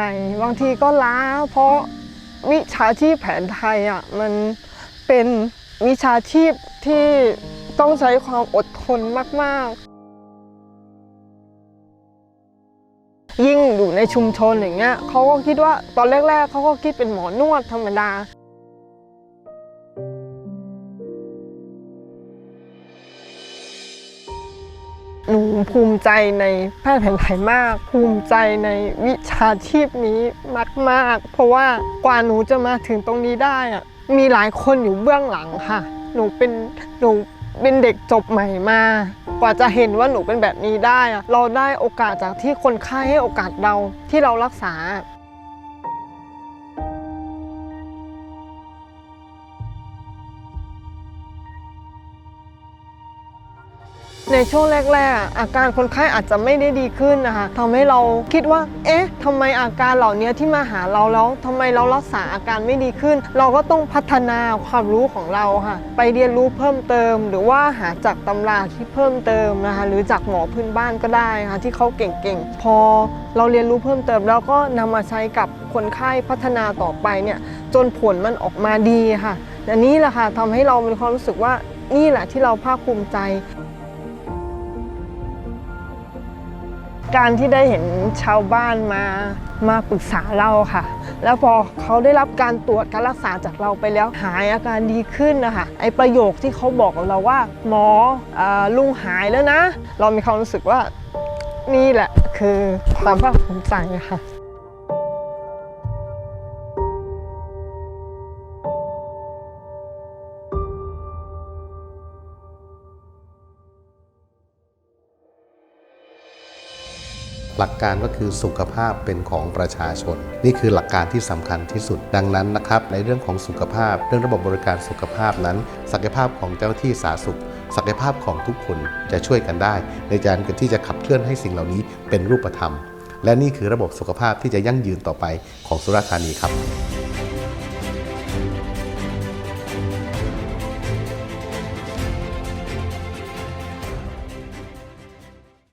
นื่อย บางทีก็ล้า เพราะวิชาชีพแผนไทยอะมันเป็นวิชาชีพที่ต้องใช้ความอดทนมาก ๆ ยิ่งอยู่ในชุมชนอย่างเงี้ยเขาก็คิดว่าตอนแรก ๆเขาก็คิดเป็นหมอนวดธรรมดา หนูภูมิใจในแพทย์แผนไทยมาก ภูมิใจในวิชาชีพนี้มาก ๆ เพราะว่ากว่าหนูจะมาถึงตรงนี้ได้อะมีหลายคนอยู่เบื้องหลังค่ะ หนูเป็นหนูเป็นเด็กจบใหม่มากว่าจะเห็นว่าหนูเป็นแบบนี้ได้อะเราได้โอกาสจากที่คนไข้ให้โอกาสเราที่เรารักษา ในช่วงแรกๆ อาการคนไข้อาจจะไม่ได้ดีขึ้นนะคะทำให้เราคิดว่า เอ๊ะทำไมอาการเหล่านี้ที่มาหาเราแล้วทำไมเรารักษาอาการไม่ดีขึ้น เราก็ต้องพัฒนาความรู้ของเราค่ะ ไปเรียนรู้เพิ่มเติม หรือว่าหาจากตำราที่เพิ่มเติมนะคะ หรือจากหมอพื้นบ้านก็ได้ค่ะที่เขาเก่งๆ พอเราเรียนรู้เพิ่มเติมแล้วก็นำมาใช้กับคนไข้พัฒนาต่อไปเนี่ยจนผลมันออกมาดีค่ะอันนี้แหละค่ะทำให้เรามีความรู้สึกว่านี่แหละที่เราภาคภูมิใจ การที่ได้เห็นชาวบ้านมามาปรึกษาเราค่ะ แล้วพอเขาได้รับการตรวจการรักษาจากเราไปแล้วหายอาการดีขึ้นนะคะไอประโยคที่เขาบอกกับเราว่า หมอเออลุงหายแล้วนะ เรามีความรู้สึกว่านี่แหละคือความภาคภูมิใจค่ะ หลักการก็คือสุขภาพเป็นของประชาชน นี่คือหลักการที่สำคัญที่สุด ดังนั้นนะครับในเรื่องของสุขภาพ เรื่องระบบบริการสุขภาพนั้น ศักยภาพของเจ้าหน้าที่สาธารณสุข ศักยภาพของทุกคนจะช่วยกันได้ ในการที่จะขับเคลื่อนให้สิ่งเหล่านี้เป็นรูปธรรม และนี่คือระบบสุขภาพที่จะยั่งยืนต่อไปของสุราษฎร์ธานีครับ